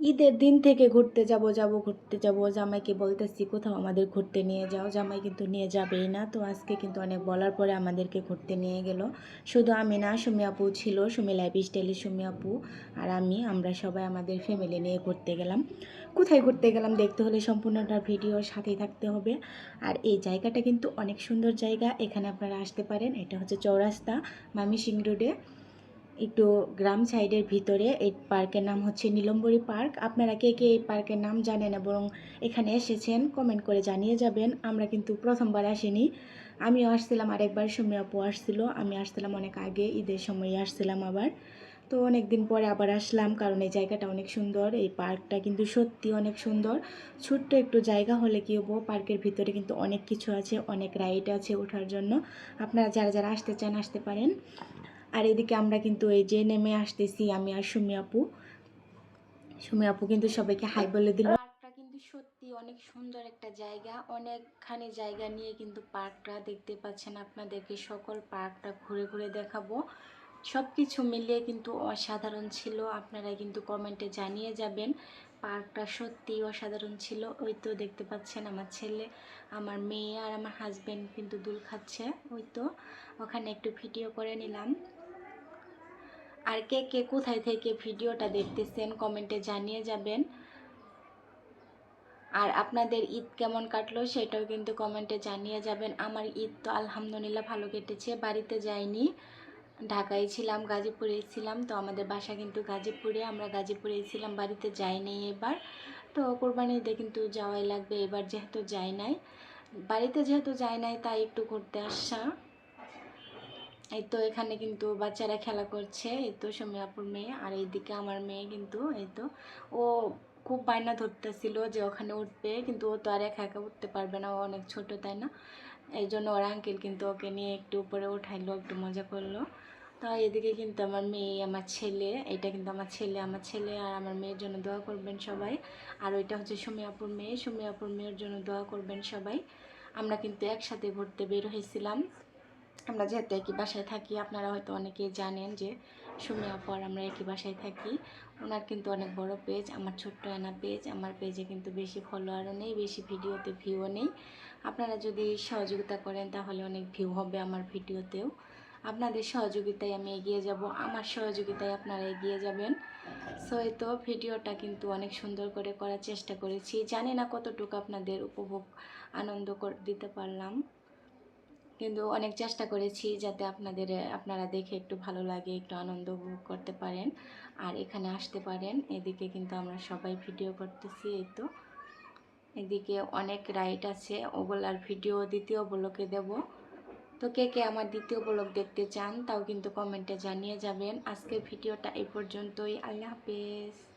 ঈদের দিন থেকে ঘুরতে যাব যাব, ঘুরতে যাব। জামাইকে বলতেছি, কোথাও আমাদের ঘুরতে নিয়ে যাও। জামাই কিন্তু নিয়ে যাবেই না। তো আজকে কিন্তু অনেক বলার পরে আমাদেরকে ঘুরতে নিয়ে গেল। শুধু আমি না, সুমি আপু ছিল, সুমি লাইফ স্টাইলের সুমি আপু আর আমি, আমরা সবাই আমাদের ফ্যামিলি নিয়ে ঘুরতে গেলাম। কোথায় ঘুরতে গেলাম দেখতে হলে সম্পূর্ণটা ভিডিওর সাথেই থাকতে হবে। আর এই জায়গাটা কিন্তু অনেক সুন্দর জায়গা। এখানে আপনারা আসতে পারেন। এটা হচ্ছে চৌরাস্তা মামি সিং রোডে। একটু গ্রাম সাইডের ভিতরে, এই পার্কের নাম হচ্ছে নীলম্বরী পার্ক। আপনারা কে কে এই পার্কের নাম জানেন এবং এখানে এসেছেন কমেন্ট করে জানিয়ে যাবেন। আমরা কিন্তু প্রথমবার আসিনি। আমিও আসছিলাম আরেকবার, সুমি আপু আসছিল। আমি আসছিলাম অনেক আগে, ঈদের সময় আসছিলাম আবার। তো অনেক দিন পরে আবার আসলাম কারণ এই জায়গাটা অনেক সুন্দর, এই পার্কটা কিন্তু সত্যি অনেক সুন্দর। ছোট্ট একটু জায়গা হলে কি হব, পার্কের ভিতরে কিন্তু অনেক কিছু আছে, অনেক রাইড আছে ওঠার জন্য। আপনারা যারা যারা আসতে চান, আসতে পারেন। আর এদিকে আমরা কিন্তু এই যে নেমে আসতেছি আমি আর সুমি আপু। সুমি আপু কিন্তু সবাইকে হাই বলে দিল। পার্কটা কিন্তু সত্যি অনেক সুন্দর একটা জায়গা। অনেকখানি জায়গা নিয়ে কিন্তু পার্কটা দেখতে পাচ্ছেন আপনাদেরকে। সকল পার্কটা ঘুরে ঘুরে দেখাবো। সব কিছু মিলিয়ে কিন্তু অসাধারণ ছিল। আপনারা কিন্তু কমেন্টে জানিয়ে যাবেন পার্কটা সত্যি অসাধারণ ছিল। ওই তো দেখতে পাচ্ছেন আমার ছেলে, আমার মেয়ে আর আমার হাজবেন্ড কিন্তু দুল খাচ্ছে। ওই তো, ওখানে একটু ভিডিও করে নিলাম। আর কে কে কোথায় থেকে ভিডিওটা দেখতেছেন কমেন্টে জানিয়ে যাবেন। আর আপনাদের ঈদ কেমন কাটলো সেটাও কিন্তু কমেন্টে জানিয়ে যাবেন। আমার ঈদ তো আলহামদুলিল্লাহ ভালো কেটেছে, বাড়িতে যাইনি। ঢাকায় ছিলাম, গাজীপুরে ছিলাম, তো আমাদের বাসা কিন্তু গাজীপুরে, আমরা গাজীপুরে ছিলাম, বাড়িতে যাই যাইনি এবার। তো কোরবানি ঈদে কিন্তু যাওয়াই লাগবে, এবার যেহেতু যাই নাই। বাড়িতে যেহেতু যাই নাই, তাই একটু ঘুরতে আসা। এই তো এখানে কিন্তু বাচ্চারা খেলা করছে, এই তো সৌমিয়াপুর মেয়ে আর এইদিকে আমার মেয়ে কিন্তু, এই তো। ও খুব বায়না ধরতেছিল যে ওখানে উঠবে, কিন্তু ও তো আর একা একা উঠতে পারবে না, ও অনেক ছোট, তাই না? এই জন্য ওর আঙ্কেল কিন্তু ওকে নিয়ে একটু উপরে উঠাইলো, একটু মজা করল। তো এদিকে কিন্তু আমার মেয়ে, আমার ছেলে এটা কিন্তু আমার ছেলে আমার ছেলে আর আমার মেয়ের জন্য দোয়া করবেন সবাই। আর ওইটা হচ্ছে সুমিয়াপুর মেয়ে সুমিয়াপুর মেয়ের জন্য দোয়া করবেন সবাই। আমরা কিন্তু একসাথে ঘুরতে বের হয়েছিলাম। আমরা যেহেতু একই বাসায় থাকি, আপনারা হয়তো অনেকেই জানেন যে সুমি পর আমরা একই বাসায় থাকি। ওনার কিন্তু অনেক বড় পেজ আমার ছোট্ট আনা পেজ আমার পেজে কিন্তু বেশি ফলোয়ারও নেই, বেশি ভিডিওতে ভিউও নেই। আপনারা যদি সহযোগিতা করেন, তাহলে অনেক ভিউ হবে আমার ভিডিওতেও। আপনাদের সহযোগিতায় আমি এগিয়ে যাব, আমার সহযোগিতায় আপনারা এগিয়ে যাবেন। সো এই তো ভিডিওটা কিন্তু অনেক সুন্দর করে করার চেষ্টা করেছি। জানি না কতটুকু আপনাদের উপভোগ, আনন্দ দিতে পারলাম। কিন্তু অনেক চেষ্টা করেছি যাতে আপনাদের, আপনারা দেখে একটু ভালো লাগে, একটু আনন্দ উপভোগ করতে পারেন। আর এখানে আসতে পারেন। এদিকে কিন্তু আমরা সবাই ভিডিও করতেছি, এই তো। এদিকে অনেক রাইড আছে। ওগুলার ভিডিও, দ্বিতীয় ব্লকে দেব। তো কে কে আমার দ্বিতীয় ব্লক দেখতে চান, তাও কিন্তু কমেন্টে জানিয়ে যাবেন। আজকের ভিডিওটা এই পর্যন্তই। আল্লাহ হাফেজ।